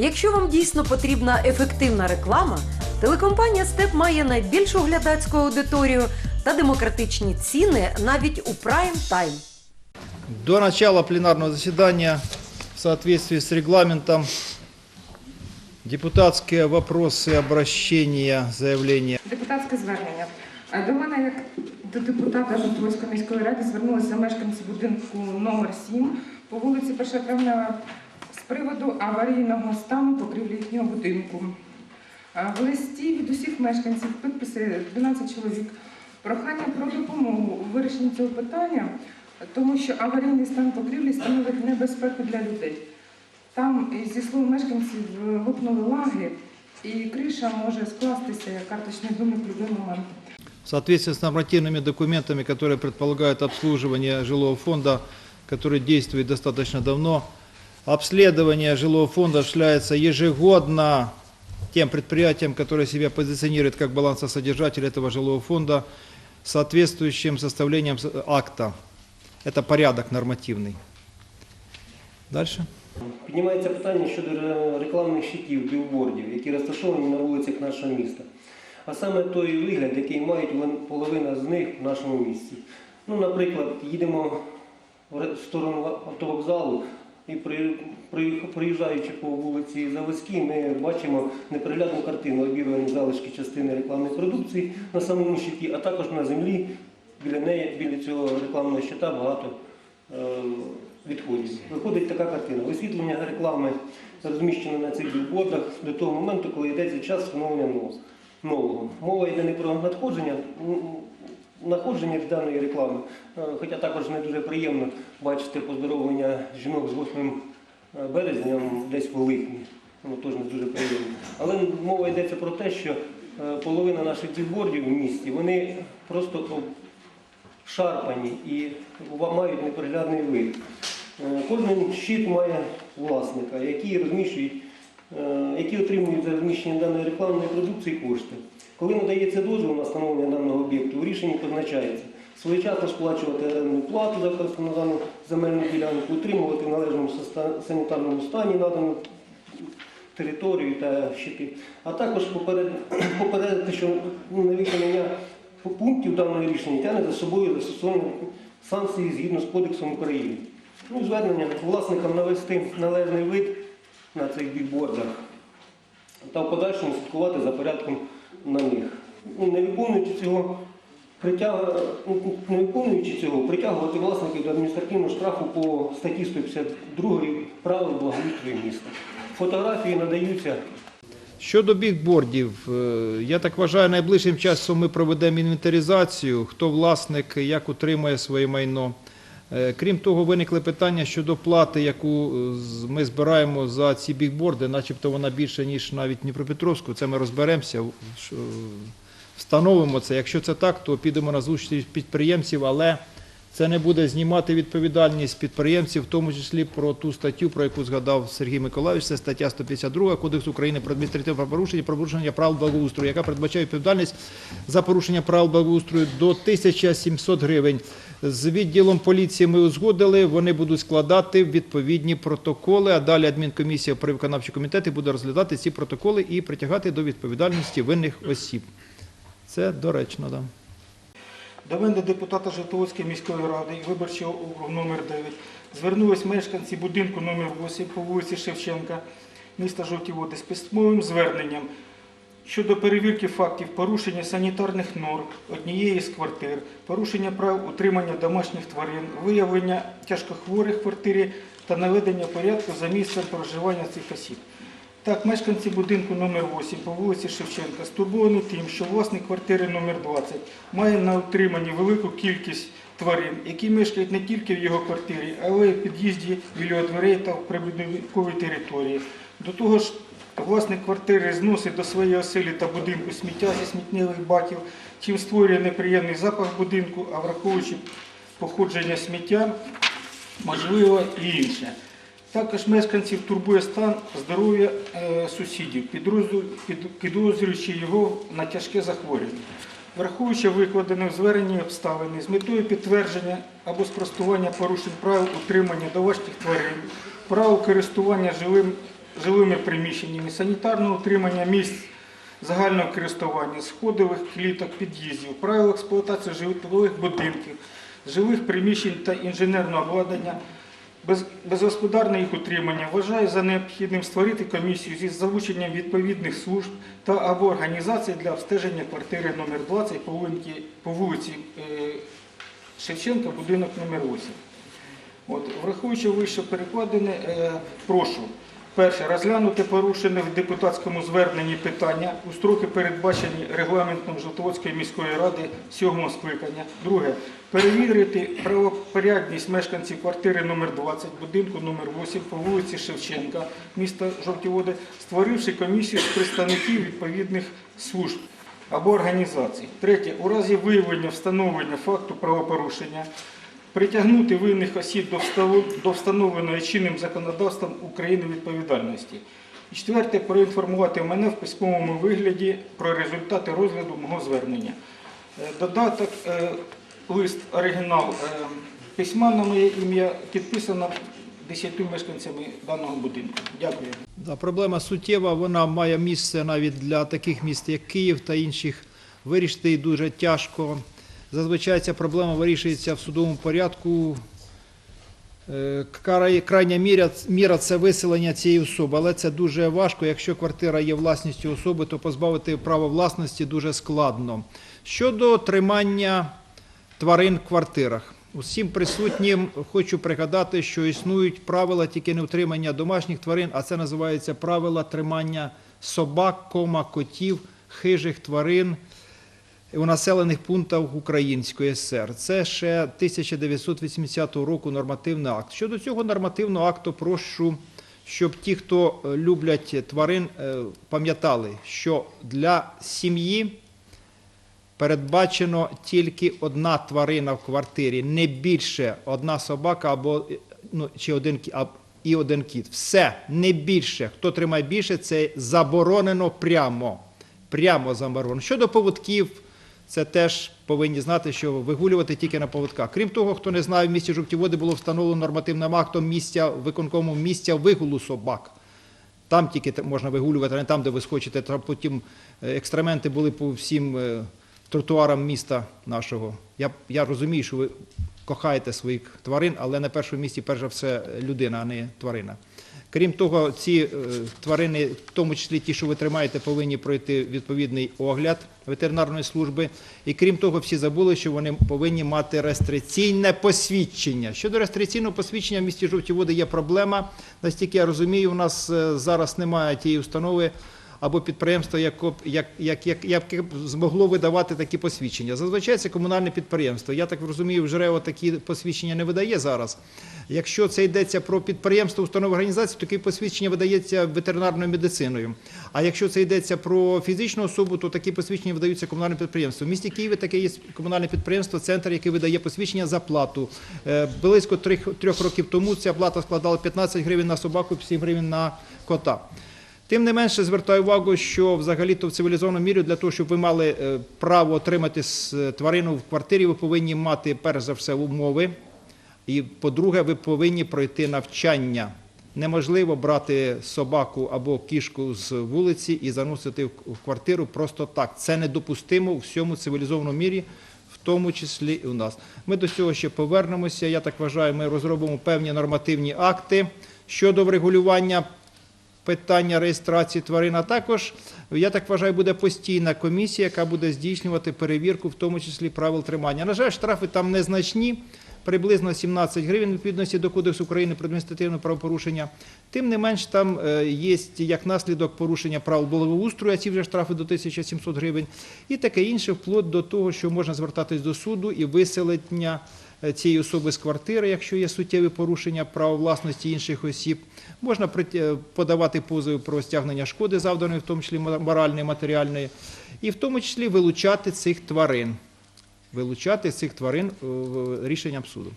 Якщо вам дійсно потрібна ефективна реклама, телекомпанія Степ має найбільшу глядацьку аудиторію та демократичні ціни навіть у прайм тайм. До начала пленарного заседания в соответствии с регламентом депутатские вопросы, обращения, заявления. Депутатське звернення. Е, До мене, як до депутата Жовтоводської міської ради, звернулися мешканці будинку номер 7 по вулиці 1 травня приводу аварійного стану покрівлі їхнього будинку. Е, В листі від усіх мешканців підписи 12 чоловік. Прохання про допомогу у вирішенні цього питання, тому що аварійний стан покрівлі становить небезпеку для людей. Там, зі слов мешканців, лопнули лаги, і криша може скластися як карточний домик в будь-який момент. В соответствии с нормативными документами, которые предполагают обслуживание жилого фонда, который действует достаточно давно, обследование жилого фонда осуществляется ежегодно тем предприятием, которое себя позиционирует как балансосодержатель этого жилого фонда, соответствующим составлением с- акта. Это порядок нормативный. Дальше. Піднімається питання щодо ре- рекламних щитів, білбордів, які розташовані на вулицях нашого міста. А саме той вигляд, який мають вон- половина з них в нашому місті. Ну, наприклад, їдемо в ре- в сторону автовокзалу І при- проїжджаючи по вулиці Заводській, ми бачимо неприглядну картину, обірвані залишки частини рекламної продукції на самому щиті, а також на землі біля неї, біля цього рекламного щита багато е, відходів. Виходить така картина. Висвітлення реклами розміщено на цих білбордах до того моменту, коли йдеться час встановлення нового. Мова йде не про надходження, находження даної реклами, е, хоча також не дуже приємно бачити поздоровлення жінок з 8 березня десь в липні. Воно теж не дуже приємно. Але мова йдеться про те, що е, половина наших білбордів в місті вони просто шарпані і мають неприглядний вид. Е, Кожен щит має власника, які розміщують, е, які отримують за розміщення даної рекламної продукції кошти. Коли надається дозвіл на встановлення даного об'єкту, у рішенні позначається своєчасно сплачувати орендну плату за використану дану земельну ділянку, утримувати в належному санітарному стані надану територію та щити, а також попередити, що невиконання пунктів даного рішення тягне за собою застосування санкцій згідно з Кодексом України. Ну, звернення власникам навести належний вид на цих бікбордах та в подальшому слідкувати за порядком на них. Ну, Не виконуючи цього, притяг... ну, не виконуючи цього, притягувати власників до адміністративного штрафу по статті 152 правил благоустрою міста. Фотографії надаються Щодо бікбордів, е, я так вважаю, найближчим часом ми проведемо інвентаризацію, хто власник, як утримує своє майно. Е, Крім того, виникли питання щодо плати, яку е, ми збираємо за ці бікборди, начебто вона більше, ніж навіть Дніпропетровську. Це ми розберемося, встановимо це. Якщо це так, то підемо на зустріч підприємців, але це не буде знімати відповідальність підприємців, в тому числі про ту статтю, про яку згадав Сергій Миколаївич, це стаття 152 Кодексу України про адміністративне правопорушення, про порушення правил благоустрою, яка передбачає відповідальність за порушення правил благоустрою до 1700 гривень. З відділом поліції ми узгодили, вони будуть складати відповідні протоколи, а далі адмінкомісія при виконавчі комітети буде розглядати ці протоколи і притягати до відповідальності винних осіб. Це доречно. Да. До мене депутата Жовтоводської міської ради і виборчого округу номер 9 звернулись мешканці будинку номер 8 по вулиці Шевченка міста Жовті Води з письмовим зверненням щодо перевірки фактів порушення санітарних норм однієї з квартир, порушення прав утримання домашніх тварин, виявлення тяжкохворих в квартирі та наведення порядку за місцем проживання цих осіб. Так, мешканці будинку номер 8 по вулиці Шевченка стурбовані тим, що власник квартири номер 20 має на утриманні велику кількість тварин, які мешкають не тільки в його квартирі, але й в під'їзді біля дверей та в прибудинковій території. До того ж, власник квартири зносить до своєї оселі та будинку сміття зі сміттєвих баків, чим створює неприємний запах будинку, а враховуючи походження сміття, можливо і інше. Також мешканців турбує стан здоров'я е, сусідів, підозрюючи його на тяжке захворювання. Враховуючи викладені в зверненні обставини з метою підтвердження або спростування порушень правил утримання домашніх тварин, правил користування жилим жилими приміщеннями, санітарного утримання місць загального користування, сходових кліток, під'їздів, правил експлуатації житлових будинків, жилих приміщень та інженерного обладнання, без, безгосподарне їх утримання вважає за необхідним створити комісію зі залученням відповідних служб та або організацій для обстеження квартири номер 20 по вулиці, по вулиці е, Шевченка, будинок номер 8. От, враховуючи вище перекладене, е, прошу перше розглянути порушене в депутатському зверненні питання у строки передбачені регламентом Жовтоводської міської ради сьомого скликання. Друге перевірити правопорядність мешканців квартири номер 20 будинку номер 8 по вулиці Шевченка, міста Жовтіводи, створивши комісію з представників відповідних служб або організацій. Третє у разі виявлення встановлення факту правопорушення притягнути винних осіб до встановленої чинним законодавством України відповідальності. І четверте, проінформувати мене в письмовому вигляді про результати розгляду мого звернення. Е, Додаток, е, лист, оригінал е, письма на моє ім'я підписано десятью мешканцями даного будинку. Дякую. Да, проблема суттєва, вона має місце навіть для таких міст, як Київ та інших. Вирішити її дуже тяжко. Зазвичай ця проблема вирішується в судовому порядку. Е, Крайня міра, міра це виселення цієї особи, але це дуже важко. Якщо квартира є власністю особи, то позбавити права власності дуже складно. Щодо тримання тварин в квартирах. Усім присутнім хочу пригадати, що існують правила тільки не утримання домашніх тварин, а це називається правила тримання собак, кома, котів, хижих тварин у населених пунктах Української СР. Це ще 1980 року нормативний акт. Щодо цього нормативного акту, прошу, щоб ті, хто люблять тварин, е, пам'ятали, що для сім'ї передбачено тільки одна тварина в квартирі, не більше одна собака або е, ну, чи один і один кіт. Все, не більше. Хто тримає більше, це заборонено прямо. Прямо заборонено. Щодо поводків, це теж повинні знати, що вигулювати тільки на поводках. Крім того, хто не знає, в місті Жовтіводи було встановлено нормативним актом місця виконкому місця вигулу собак. Там тільки можна вигулювати, а не там, де ви схочете. Там потім е, екстременти були по всім е, тротуарам міста нашого. Я, я розумію, що ви кохаєте своїх тварин, але на першому місці, перш за все, людина, а не тварина. Крім того, ці е, тварини, в тому числі ті, що ви тримаєте, повинні пройти відповідний огляд ветеринарної служби. І крім того, всі забули, що вони повинні мати реєстраційне посвідчення. Щодо реєстраційного посвідчення в місті Жовті Води є проблема. Настільки я розумію, у нас е, зараз немає тієї установи або як, яке змогло видавати такі посвідчення. Зазвичай це комунальне підприємство. Я так розумію, ЖРЕО такі посвідчення не видає зараз. Якщо це йдеться про підприємство, установи організації, таке посвідчення видається ветеринарною медициною. А якщо це йдеться про фізичну особу, то такі посвідчення видаються комунальним підприємством. В місті Києві таке є комунальне підприємство, центр, який видає посвідчення за плату. Е, Близько трьох років тому ця плата складала 15 гривень на собаку, 7 гривень на кота. Тим не менше звертаю увагу, що взагалі-то в цивілізованому мірі для того, щоб ви мали е, право отримати тварину в квартирі, ви повинні мати перш за все умови. І по-друге, ви повинні пройти навчання. Неможливо брати собаку або кішку з вулиці і заносити в в квартиру просто так. Це недопустимо у всьому цивілізованому мірі, в тому числі і у нас. Ми до цього ще повернемося. Я так вважаю, ми розробимо певні нормативні акти щодо врегулювання питання реєстрації тварин, а також, я так вважаю, буде постійна комісія, яка буде здійснювати перевірку, в тому числі правил тримання. На жаль, штрафи там незначні, приблизно 17 гривень відповідності до Кодексу України про адміністративне правопорушення. Тим не менш, там е, є як наслідок порушення правил благоустрою, а ці вже штрафи до 1700 гривень, і таке інше, вплоть до того, що можна звертатись до суду і виселення цієї особи з квартири, якщо є суттєві порушення права власності інших осіб. Можна е, подавати позови про стягнення шкоди, завданої, в тому числі моральної, матеріальної, і в тому числі вилучати цих тварин. Вилучати цих тварин е, рішенням суду.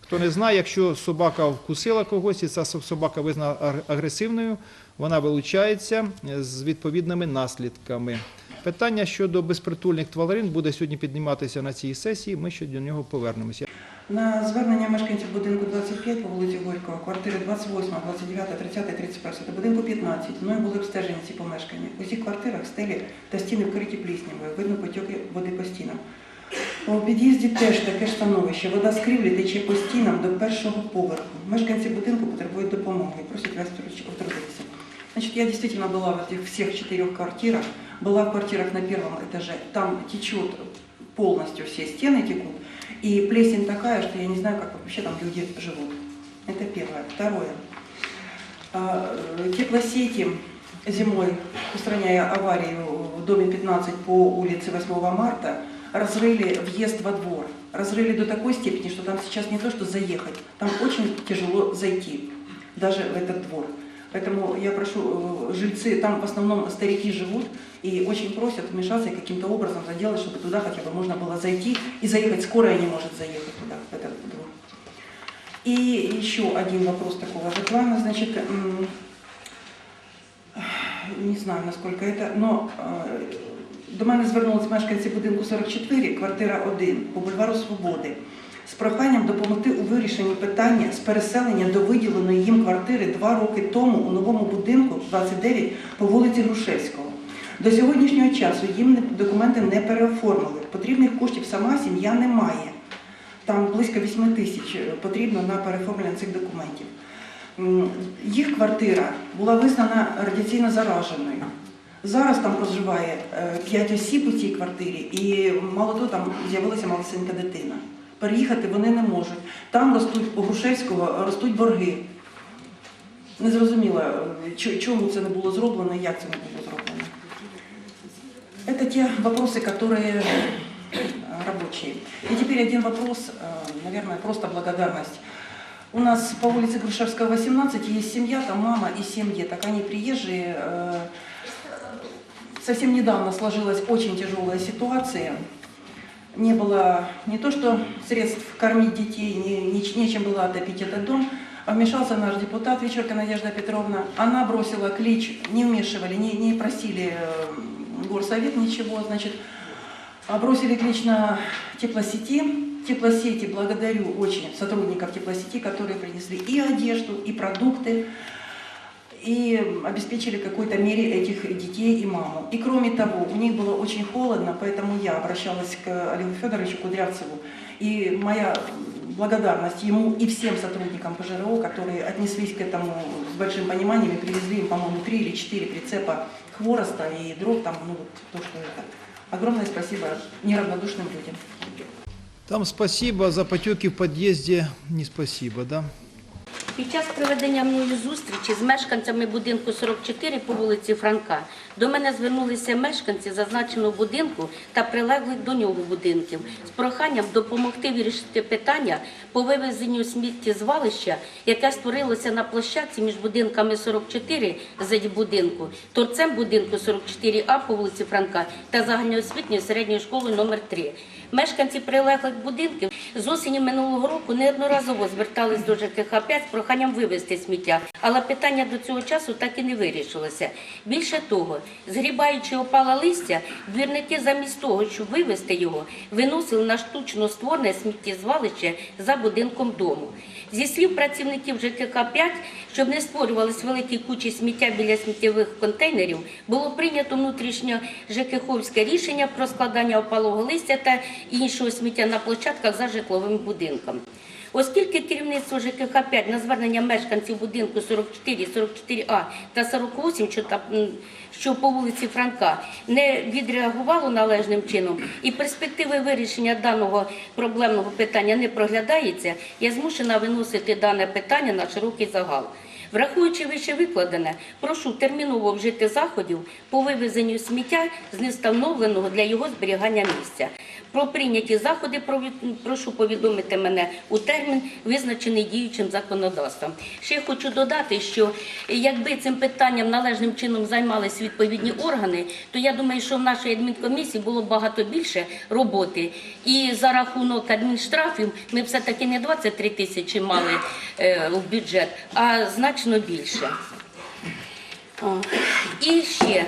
Хто не знає, якщо собака вкусила когось, і ця собака визнана аг- агресивною, вона вилучається е, з відповідними наслідками. Питання щодо безпритульних тварин буде сьогодні підніматися на цій сесії. Ми ще до нього повернемося. На звернення мешканців будинку 25 по вулиці Горького, квартири 28, 29, 30, 31 та будинку 15 мною були обстежені ці помешкання. У всіх квартирах стелі та стіни вкриті пліснявою, видно потоки води по стінам. У під'їзді теж таке ж становище. Вода з крівлі тече по стінам до першого поверху. Мешканці будинку потребують допомоги, просять вас втрутитися. Значит, я действительно была в этих всех четырех квартирах, была в квартирах на первом этаже. Там течет полностью все стены текут, и плесень такая, что я не знаю, как вообще там люди живут. Это первое. Второе. А, э, Теплосети зимой, устраняя аварию в доме 15 по улице 8 марта, разрыли въезд во двор. Разрыли до такой степени, что там сейчас не то, что заехать, там очень тяжело зайти, даже в этот двор. Поэтому я прошу, э, жильцы, там в основном старики живут, и очень просят вмешаться и каким-то образом заделать, чтобы туда хотя бы можно было зайти и заехать. Скорая не может заехать туда, в этот двор. И еще один вопрос такого же плана, значит, м, не знаю, насколько это, но е, до мене звернулися мешканці будинку 44, квартира 1 по бульвару Свободи з проханням допомогти у вирішенні питання з переселення до виділеної їм квартири два роки тому у новому будинку 29 по вулиці Грушевського. До сьогоднішнього часу їм документи не переоформили. Потрібних коштів сама сім'я не має. Там близько 8 тисяч е, потрібно на переоформлення цих документів. Їх квартира була визнана радіаційно зараженою. Зараз там проживає 5 осіб у цій квартирі, і мало того, там з'явилася малесенька дитина Переїхати вони не можуть. Там ростуть у Грушевського ростуть борги. Не зрозуміло, е, чо- чому це не було зроблено і як це не було зроблено. Это те вопросы, которые э, рабочие. И теперь один вопрос, э, наверное, просто благодарность. У нас по улице Грушевского, 18 есть семья, там мама и семь деток. Они приезжие. э, Совсем недавно сложилась очень тяжелая ситуация. Не было не то что средств кормить детей, не, не- нечем было отопить этот дом. А вмешался наш депутат Вечерка Надежда Петровна. Она бросила клич, не вмешивали, не, не просили э, горсовет ничего, значит, а бросили клич на теплосети. Теплосети благодарю очень сотрудников теплосети, которые принесли и одежду, и продукты, и обеспечили какой-то мере этих детей и маму. И кроме того, у них было очень холодно, поэтому я обращалась к Олегу Федоровичу Кудрявцеву. И моя благодарность ему и всем сотрудникам ПЖРО, которые отнеслись к этому с большим пониманием и привезли им, по-моему, три или четыре прицепа хвороста и дров, там, ну, вот то, что это. Огромное спасибо неравнодушным людям. Там спасибо, за потеки в подъезде не спасибо, да? Під час проведення мною зустрічі з мешканцями будинку 44 по вулиці Франка до мене звернулися мешканці зазначеного будинку та прилеглих до нього будинків з проханням допомогти вирішити питання по вивезенню сміттєзвалища, яке створилося на площадці між будинками 44 будинку, торцем будинку 44А по вулиці Франка та загальноосвітньою середньою школою номер 3 Мешканці прилеглих будинків з осені минулого року неодноразово звертались до ЖКХ 5 з проханням вивезти сміття, але питання до цього часу так і не вирішилося. Більше того, згрібаючи опала листя, двірники замість того, щоб вивезти його, виносили на штучно створене сміттєзвалище за будинком дому. Зі слів працівників ЖКХ 5 щоб не створювались великі кучі сміття біля сміттєвих контейнерів, було прийнято внутрішньо ЖКХовське рішення про складання опалого листя та іншого сміття на площадках за житловим будинком. Оскільки керівництво ЖКХ 5 на звернення мешканців будинку 44, 44А та 48, що, та, що по вулиці Франка, не відреагувало належним чином і перспективи вирішення даного проблемного питання не проглядається, я змушена виносити дане питання на широкий загал. Врахуючи вище викладене, прошу терміново вжити заходів по вивезенню сміття з невстановленого для його зберігання місця. Про прийняті заходи прошу повідомити мене у термін, визначений діючим законодавством. Ще хочу додати, що якби цим питанням належним чином займалися відповідні органи, то я думаю, що в нашій адмінкомісії було багато більше роботи. І за рахунок адмінштрафів ми все-таки не 23 тисячі мали е, в бюджет, а значно більше. О, І ще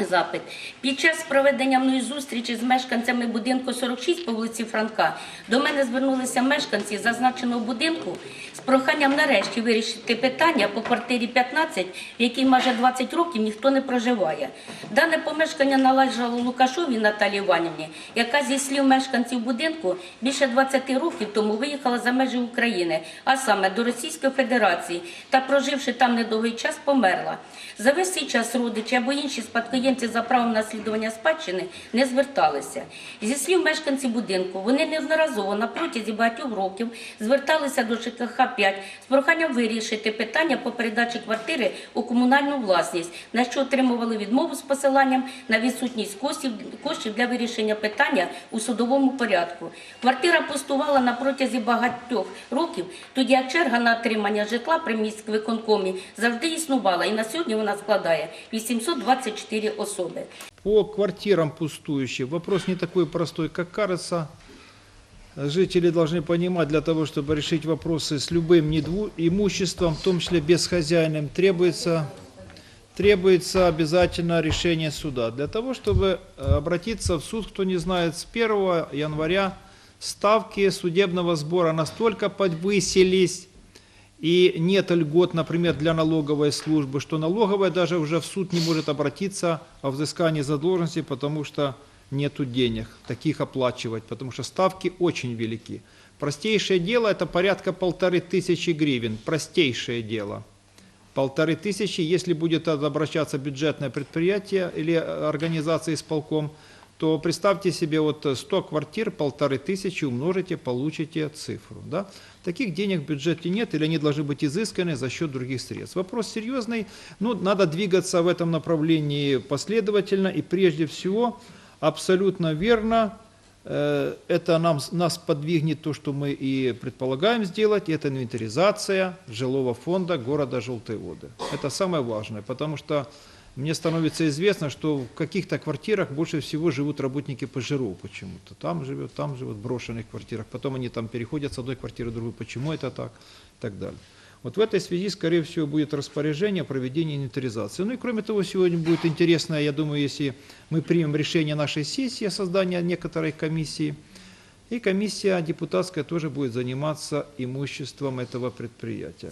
Запит. Під час проведення мною зустрічі з мешканцями будинку 46 по вулиці Франка до мене звернулися мешканці зазначеного будинку з проханням нарешті вирішити питання по квартирі 15, в якій майже 20 років ніхто не проживає. Дане помешкання належало Лукашові Наталії Іванівні, яка зі слів мешканців будинку більше 20 років тому виїхала за межі України, а саме до Російської Федерації, та проживши там недовгий час, померла. За весь цей час родичі або інші спадкоємці за правом наслідування спадщини не зверталися. Зі слів мешканців будинку, вони неодноразово на протязі багатьох років зверталися до ЖКХ 5 з проханням вирішити питання по передачі квартири у комунальну власність, на що отримували відмову з посиланням на відсутність коштів, коштів для вирішення питання у судовому порядку. Квартира пустувала на протязі багатьох років, тоді як черга на отримання житла при міськвиконкомі завжди існувала, і на сьогодні вона складає 824 особи. По квартирам пустующим вопрос не такой простой, как кажется. Жители должны понимать, для того, чтобы решить вопросы с любым имуществом, в том числе безхозяйным, требуется, требуется обязательно решение суда. Для того, чтобы э, обратиться в суд, кто не знает, с 1 января ставки судебного сбора настолько подвысились, и нет льгот, например, для налоговой службы, что налоговая даже уже в суд не может обратиться о взыскании задолженности, потому что нету денег таких оплачивать, потому что ставки очень велики. Простейшее дело это порядка полторы тысячи гривен, простейшее дело. Полторы тысячи, если будет обращаться бюджетное предприятие или организация исполком, то представьте себе вот 100 квартир, полторы тысячи умножите, получите цифру. Да? Таких денег в бюджете нет, или они должны быть изысканы за счет других средств. Вопрос серьезный, ну, надо двигаться в этом направлении последовательно и прежде всего абсолютно верно, э, это нам, нас подвигнет то, что мы и предполагаем сделать, это инвентаризация жилого фонда города Желтые воды. Это самое важное, потому что мне становится известно, что в каких-то квартирах больше всего живут работники ПЖРО почему-то. Там живет, там живут в брошенных квартирах. Потом они там переходят с одной квартиры в другую. Почему это так? И так далее. Вот в этой связи, скорее всего, будет распоряжение о проведении инвентаризации. Ну и кроме того, сегодня будет интересно, я думаю, если мы примем решение нашей сессии о создании некоторой комиссии, и комиссия депутатская тоже будет заниматься имуществом этого предприятия.